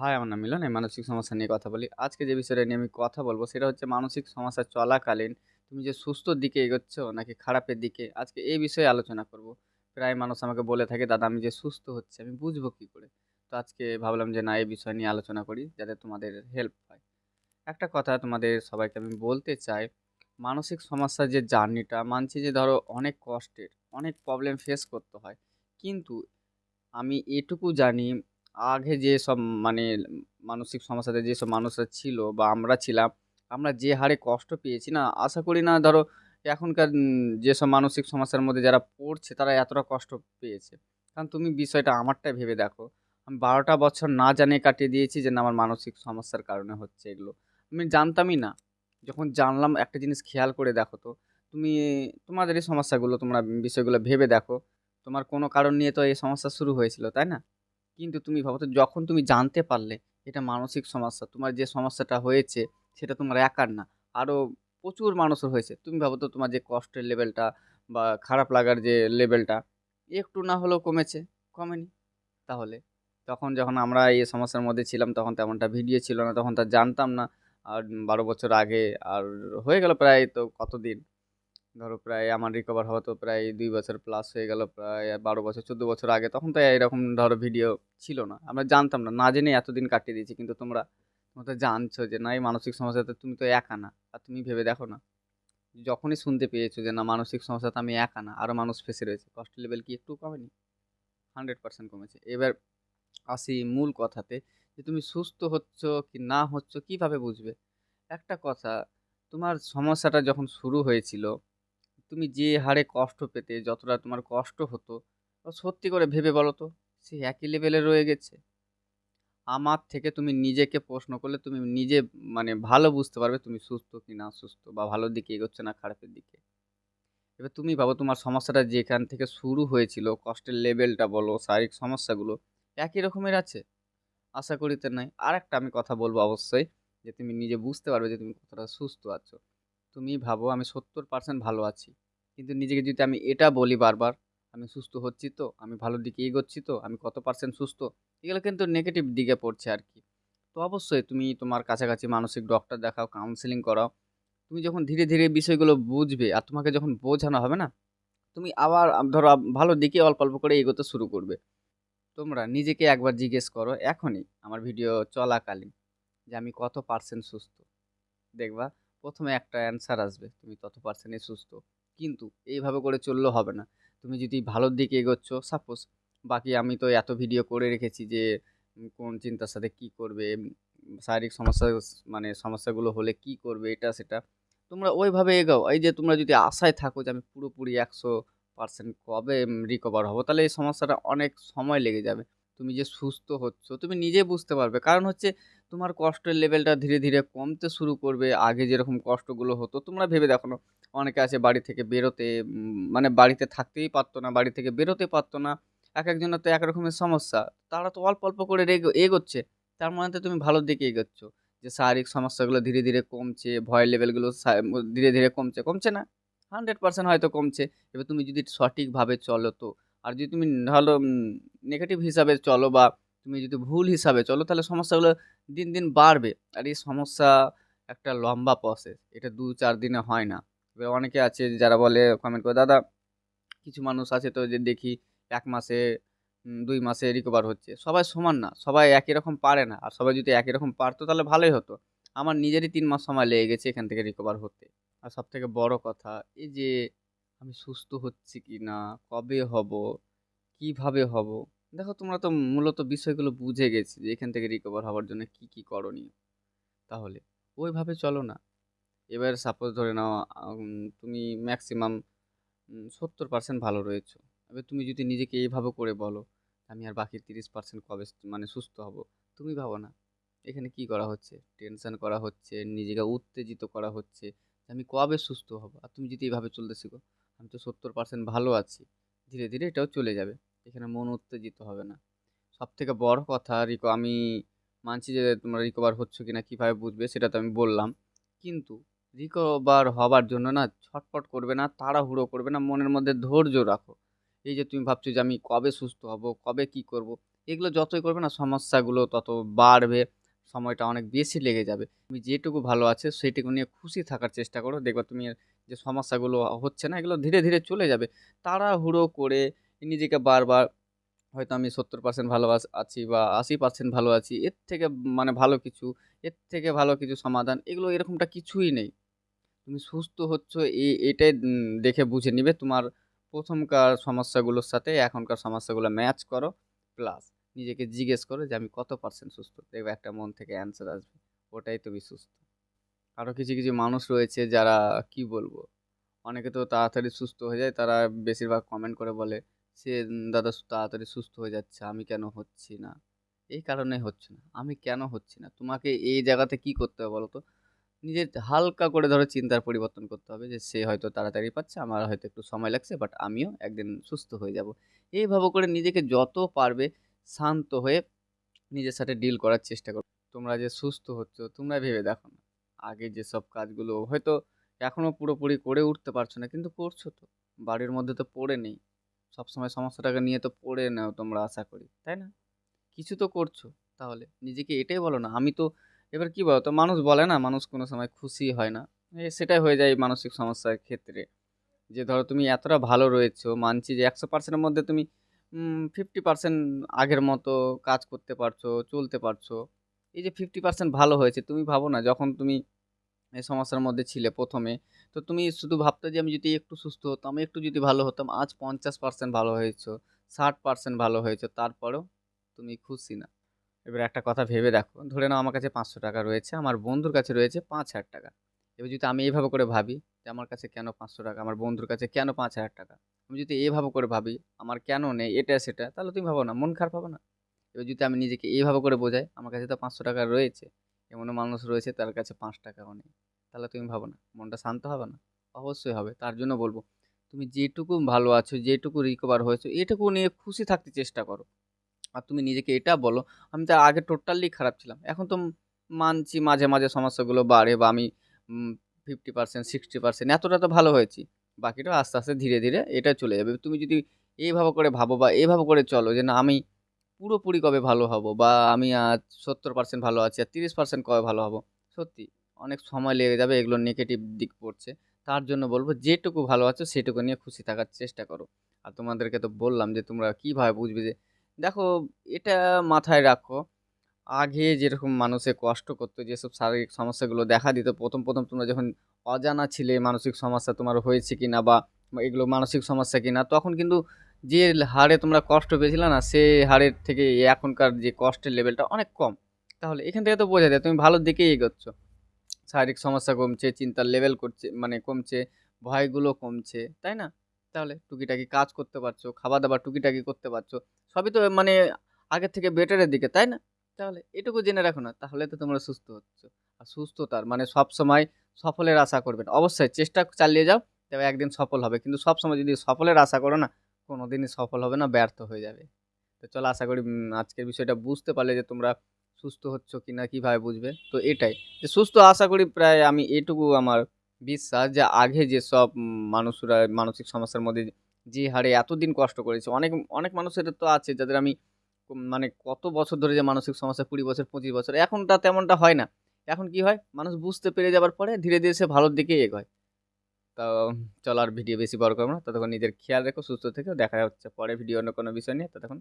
High, আমার নাম মিলন। আমি মানসিক সমস্যা নিয়ে কথা বলি। আজকে যে বিষয়টা নিয়ে আমি কথা বলব সেটা হচ্ছে মানসিক সমস্যা চলাকালীন তুমি যে সুস্থর দিকে এগোচ্ছ নাকি খারাপের দিকে? আজকে এই বিষয়ে আলোচনা করব। প্রায় মানুষ আমাকে বলে থাকে, "দাদা আমি যে সুস্থ হচ্ছে আমি বুঝব কী করে?" তো আজকে ভাবলাম যে না এই বিষয় নিয়ে আলোচনা করি যাতে তোমাদের হেল্প হয়। একটা কথা তোমাদের সবাইকে আমি বলতে চাই, মানসিক সমস্যার যে জার্নিটা মানছি যে ধরো অনেক কষ্টের, অনেক প্রবলেম ফেস করতে হয়। কিন্তু আমি এটুকু জানি আগে যেসব মানে মানসিক সমস্যাতে যেসব মানুষরা ছিল বা আমরা ছিলাম, আমরা যে হারে কষ্ট পেয়েছি না আশা করি না ধরো এখনকার যেসব মানসিক সমস্যার মধ্যে যারা পড়ছে তারা এতটা কষ্ট পেয়েছে। কারণ তুমি বিষয়টা আমারটাই ভেবে দেখো। আমি বারোটা বছর না জানে কাটিয়ে দিয়েছি যে না আমার মানসিক সমস্যার কারণে হচ্ছে এগুলো। আমি জানতামই না। যখন জানলাম একটা জিনিস খেয়াল করে দেখো তো, তুমি তোমাদের এই সমস্যাগুলো তোমরা বিষয়গুলো ভেবে দেখো। তোমার কোনো কারণ নিয়ে তো এই সমস্যা শুরু হয়েছিল, তাই না? কিন্তু তুমি ভাবো যখন তুমি জানতে পারলে এটা মানসিক সমস্যা, তোমার যে সমস্যাটা হয়েছে সেটা তোমার একার না। আরও প্রচুর মানুষের হয়েছে। তুমি ভাবো তো তোমার যে কষ্টের লেভেলটা বা খারাপ লাগার যে লেভেলটা একটু না হলেও কমেছে? কমেনি। তাহলে তখন যখন আমরা এই সমস্যার মধ্যে ছিলাম তখন তেমনটা ভিডিও ছিল না, তখন তা জানতাম না। আর ১২ বছর আগে আর হয়ে গেল প্রায় তো কতদিন? ধরো প্রায় আমার রিকভার হওয়া তো প্রায় দুই বছর প্লাস হয়ে গেল প্রায় ১২ বছর ১৪ বছর আগে। তখন তো এরকম ধরো ভিডিও ছিল না। আমরা জানতাম না। না জেনে এতদিন কাটিয়ে দিয়েছি। কিন্তু তোমরা তোমরা তো জানছো যে না এই মানসিক সমস্যাতে তুমি তো একা না। আর তুমি ভেবে দেখো না। যখনই শুনতে পেয়েছ যে না মানসিক সমস্যাতে আমি একা না, আরও মানুষ ফেঁসে রয়েছে। কষ্টের লেভেল কি একটু কমেনি? 100% কমেছে। এবার আসি মূল কথাতে যে তুমি সুস্থ হচ্ছ কি না হচ্ছ কীভাবে বুঝবে? একটা কথা, তোমার সমস্যাটা যখন শুরু হয়েছিল, তুমি যে হারে কষ্ট পেতে, যতটা তোমার কষ্ট হতো, সত্যি করে ভেবে বলো তো, সে একই লেভেলে রয়ে গেছে? আমার থেকে তুমি নিজেকে প্রশ্ন করলে তুমি নিজে মানে ভালো বুঝতে পারবে তুমি সুস্থ কি না সুস্থ বা ভালোর দিকে এগোচ্ছে না খারাপের দিকে। এবার তুমি ভাবো তোমার সমস্যাটা যেখান থেকে শুরু হয়েছিল, কষ্টের লেভেলটা বলো, শারীরিক সমস্যাগুলো একই রকমের আছে? আশা করি তো নয়। আরেকটা আমি কথা বলব অবশ্যই যে তুমি নিজে বুঝতে পারবে যে তুমি কতটা সুস্থ আছো। তুমি ভাবো আমি 70% ভালো আছি। কিন্তু নিজেকে যদি আমি এটা বলি বারবার, আমি সুস্থ হচ্ছি তো, আমি ভালো দিকে এগোচ্ছি তো, আমি কত পার্সেন্ট সুস্থ, এগুলো কিন্তু নেগেটিভ দিকে পড়ছে আর কি তো অবশ্যই তুমি তোমার কাছাকাছি মানসিক ডক্টর দেখাও, কাউন্সেলিং করাও। তুমি যখন ধীরে, ধীরে বিষয়গুলো বুঝবে আর তোমাকে যখন বোঝানো হবে না, তুমি আবার ধরো ভালো দিকে অল্প, অল্প করে এগোতে শুরু করবে। তোমরা নিজেকে একবার জিজ্ঞেস করো এখনই আমার ভিডিও চলাকালীন যে আমি কত পার্সেন্ট সুস্থ? দেখবা ১ম এ একটা অ্যান্সার আসবে তুমি তত পার্সেন্টে সুস্থ। কিন্তু এইভাবে করে চললেও হবে না। তুমি যদি ভালোর দিকে এগোচ্ছ সাপোজ বাকি আমি তো এত ভিডিও করে রেখেছি যে কোন চিন্তার সাথে কী করবে, শারীরিক সমস্যা মানে সমস্যাগুলো হলে কী করবে এটা সেটা। তোমরা ওইভাবে এগোও। এই যে তোমরা যদি আশায় থাকো যে আমি পুরোপুরি ১০০% কবে রিকভার হব, তাহলে এই সমস্যাটা অনেক সময় লেগে যাবে। তুমি যে সুস্থ হচ্ছ তুমি নিজে বুঝতে পারবে। কারণ হচ্ছে তোমার কষ্টের লেভেলটা ধীরে, ধীরে কমতে শুরু করবে। আগে যেরকম কষ্টগুলো হতো তোমরা ভেবে দেখো অনেকে আছে বাড়ি থেকে বেরোতে মানে বাড়িতে থাকতেই পারতো না, বাড়ি থেকে বেরোতে পারতো না। এক একজনের তো এক রকমের সমস্যা। তারা তো অল্প, অল্প করে এগোচ্ছে। তার মানে তো তুমি ভালোর দিকে এগোচ্ছ। যে শারীরিক সমস্যাগুলো ধীরে, ধীরে কমছে, ভয়ের লেভেলগুলো ধীরে, ধীরে কমছে। কমছে না? 100% হয়তো কমছে। এবার তুমি যদি সঠিকভাবে চলো তো। আর যদি তুমি ভালো নেগেটিভ হিসাবে চলো বা তুমি যদি ভুল হিসাবে চলো তাহলে সমস্যাগুলো দিন, দিন বাড়বে। আর এই সমস্যা একটা লম্বা প্রসেস। এটা ২-৪ দিনে হয় না। এবার অনেকে আছে যারা বলে কমেন্ট করে, "দাদা কিছু মানুষ আছে তো যে দেখি এক মাসে, দুই মাসে রিকভার হচ্ছে।" সবাই সমান না। সবাই একই রকম পারে না। আর সবাই যদি একই রকম পারতো তাহলে ভালোই হতো। আমার নিজেরই তিন মাস সময় লেগে গেছে এখান থেকে রিকভার হতে। আর সব থেকে বড় কথা এই যে আমি সুস্থ হচ্ছি কি না কবে হব, কীভাবে হব? দেখো তোমরা তো মূলত বিষয়গুলো বুঝে গেছি যে এখান থেকে রিকভার হওয়ার জন্য কী, কী করণীয়। তাহলে ওইভাবে চলো না। এবার সাপোজ ধরে নাও তুমি ম্যাক্সিমাম সত্তর ৭০% ভালো রয়েছো। এবার তুমি যদি নিজেকে এইভাবে করে বলো, আমি আর বাকি ৩০% কবে মানে সুস্থ হব? তুমি ভাবো না। এখানে কি করা হচ্ছে? টেনশন করা হচ্ছে, নিজেকে উত্তেজিত করা হচ্ছে। আমি কবে সুস্থ হব? আর তুমি যদি এভাবে চলতে শিখো, আমি তো ৭০% ভালো আছি। ধীরে, ধীরে এটাও চলে যাবে। এখানে মন উত্তেজিত হবে না। সব থেকে বড় কথা রিক আমি মানছি যে তোমরা রিকভার হচ্ছ কিনা কীভাবে বুঝবে সেটা তো আমি বললাম। কিন্তু রিকভার হবার জন্য না ছটফট করবে না, তাড়াহুড়ো করবে না, মনের মধ্যে ধৈর্য রাখো। এই যে তুমি ভাবছ যে আমি কবে সুস্থ হব, কবে কী করব? এগুলো যতই করবে না সমস্যাগুলো তত বাড়বে সময়টা অনেক বেশি লেগে যাবে তুমি যেটুকু ভালো আছে সেইটুকু নিয়ে খুশি থাকার চেষ্টা করো দেখবা তুমি যে সমস্যাগুলো হচ্ছে না এগুলো ধীরে ধীরে চলে যাবে তাড়াহুড়ো করে নিজেকে বারবার হয়তো আমি সত্তর পার্সেন্ট ভালো আছি বা আশি পার্সেন্ট ভালো আছি, এর থেকে মানে ভালো কিছু, এর থেকে ভালো কিছু সমাধান, এগুলো এরকমটা কিছুই নেই। তুমি সুস্থ হচ্ছ এই এটাই দেখে বুঝে নিবে তোমার প্রথমকার সমস্যাগুলোর সাথে এখনকার সমস্যাগুলো ম্যাচ করো প্লাস নিজেকে জিজ্ঞেস করো যে আমি কত পার্সেন্ট সুস্থ? দেখবে একটা মন থেকে অ্যান্সার আসবে, ওটাই তুমি সুস্থ। আরও কিছু কিছু মানুষ রয়েছে যারা কি বলব? অনেকে তো তাড়াতাড়ি সুস্থ হয়ে যায়, তারা বেশিরভাগ কমেন্ট করে বলে সে, দাদা তাড়াতাড়ি সুস্থ হয়ে যাচ্ছে, আমি কেন হচ্ছি না? এই কারণে হচ্ছে না। আমি কেন হচ্ছি না? তোমাকে এই জায়গাতে কি করতে হবে বলো তো নিজের হালকা করে ধরো চিন্তার পরিবর্তন করতে হবে যে, সে হয়তো তাড়াতাড়ি পাচ্ছে, আমার হয়তো একটু সময় লাগছে বাট আমিও একদিন সুস্থ হয়ে যাব। এইভাবে করে নিজেকে যত পারবে শান্ত হয়ে নিজের সাথে ডিল করার চেষ্টা করো। তোমরা যে সুস্থ হচ্ছ, তোমরা ভেবে দেখো না। আগে যেসব কাজগুলো হয়তো এখনও পুরোপুরি করে উঠতে পারছ না, কিন্তু করছ তো। বাড়ির মধ্যে তো পড়ে নেই। সবসময় সমস্যাটাকে নিয়ে তো পড়ে নাও তোমরা, আশা করি, তাই না? কিছু তো করছ তাহলে, নিজেকে এটাই বলো না, আমি তো, এবার কি বলো তো, মানুষ বলে না, মানুষ কোনো সময় খুশি হয় না সেটাই হয়ে যায় মানসিক সমস্যার ক্ষেত্রে, যে ধরো তুমি এতটা ভালো রয়েছো, মানছি যে একশো পার্সেন্টের মধ্যে তুমি ফিফটি পার্সেন্ট আগের মতো কাজ করতে পারছ, চলতে পারছ, এই যে ফিফটি পার্সেন্ট ভালো হয়েছে, তুমি ভাবো না, যখন তুমি এই সমস্যার মধ্যে ছিলে প্রথমে তো তুমি শুধু ভাবতে যে আমি যদি একটু সুস্থ হতাম, একটু যদি ভালো হতাম, আজ পঞ্চাশ পার্সেন্ট ভালো হয়েছো, ষাট পার্সেন্ট ভালো হয়েছো, তারপরেও তুমি খুশি না। এবার একটা কথা ভেবে দেখো, ধরে নাও আমার কাছে পাঁচশো টাকা রয়েছে, আমার বন্ধুর কাছে রয়েছে পাঁচ হাজার টাকা। এবার যদি আমি এইভাবে করে ভাবি যে আমার কাছে কেন পাঁচশো টাকা, আমার বন্ধুর কাছে কেন পাঁচ হাজার টাকা? আমি যদি এইভাবে করে ভাবি, আমার কেন নেই, এটা সেটা, তাহলে তুমি ভাবো না, মন খারাপ হবে না। এবার যদি আমি নিজেকে এইভাবে করে বোঝাই, আমার কাছে তো পাঁচশো টাকা রয়েছে, এমনও মানুষ রয়েছে, তার কাছে পাঁচ টাকাও নেই। তাহলে তুমি ভাবো না, মনটা শান্ত হবে না? অবশ্যই হবে, তার জন্য বলব, তুমি যেটুকু ভালো আছো, যেটুকু রিকভার হয়েছো, এটুকু নিয়ে খুশি থাকতে চেষ্টা করো। আর তুমি নিজেকে এটা বলো, আমি তো আগে টোটালি খারাপ ছিলাম, এখন তো মানছি মাঝে মাঝে সমস্যাগুলো বাড়ে বা আমি ফিফটি পার্সেন্ট সিক্সটি পার্সেন্ট এতটা তো ভালো হয়েছি, বাকিটা আস্তে আস্তে ধীরে ধীরে এটা চলে যাবে। তুমি যদি এইভাবে করে ভাবো বা এইভাবে করে চলো যে না, আমি পুরোপুরি কবে ভালো হব বা আমি আজ সত্তর পার্সেন্ট ভালো আছি আর তিরিশ পার্সেন্ট কবে ভালো হব, সত্যি। অনেক সময় লেগে যাবে, এগুলো নেগেটিভ দিক পড়ছে। তার জন্য বলব, যেটুকু ভালো আছো সেটুকু নিয়ে খুশি থাকার চেষ্টা করো। আর তোমাদেরকে তো বললাম যে তোমরা কীভাবে বুঝবে যে, দেখো এটা মাথায় রাখো, আগে যেরকম মানুষে কষ্ট করতো, যেসব শারীরিক সমস্যাগুলো দেখা দিত, প্রথম প্রথম তোমরা যখন অজানা ছিলে মানসিক সমস্যা তোমার হয়েছে কি না বা এগুলো মানসিক সমস্যা কি না তখন কিন্তু যে হারে তোমরা কষ্ট পেয়েছিলে না, সে হারের থেকে এখনকার যে কষ্টের লেভেলটা অনেক কম। তাহলে এখান থেকে তো বোঝা যায়, তুমি ভালোর দিকেই এগোচ্ছ। শারীরিক সমস্যা কমছে, চিন্তার লেভেল করছে মানে কমছে, ভয়গুলো কমছে, তাই না? তাহলে টুকিটাকি কাজ করতে পারছ খাওয়া দাওয়া টুকিটাকি করতে পারছ, সবই তো মানে আগের থেকে বেটারের দিকে, তাই না? তাহলে এটুকু জেনে রাখো না, তাহলে তো তোমরা সুস্থ হচ্ছ। আর সুস্থতার মানে সব সময় সফলের আশা করবে না। অবশ্যই চেষ্টা চালিয়ে যাও, তবে একদিন সফল হবে। কিন্তু সব সময় যদি সফলের আশা করো না কোনো দিনই সফল হবে না, ব্যর্থ হয়ে যাবে। তো চলো আশা করি আজকের বিষয়টা বুঝতে পারলে যে তোমরা সুস্থ হচ্ছ কি না কীভাবে বুঝবে? তো এটাই। যে সুস্থ আশা করি প্রায় আমি এটুকু আমার বিশ্বাস যে আগে যেসব উম, মানুষরা মানসিক সমস্যার মধ্যে যে হারে এতদিন কষ্ট করেছে অনেক অনেক মানুষের তো আছে যাদের আমি মানে কত বছর ধরে যে মানসিক সমস্যা কুড়ি বছর পঁচিশ বছর এখনটা তেমনটা হয় না। এখন কি হয়? মানুষ বুঝতে পেরে যাবার পরে ধীরে ধীরে সে ভালোর দিকে এগোয়। তো চলো আর ভিডিও বেশি বড় করব না। ততক্ষণ নিজের খেয়াল রেখো সুস্থ থেকো। দেখা হচ্ছে পরে ভিডিও অন্য কোনো বিষয় নিয়ে। ততক্ষণ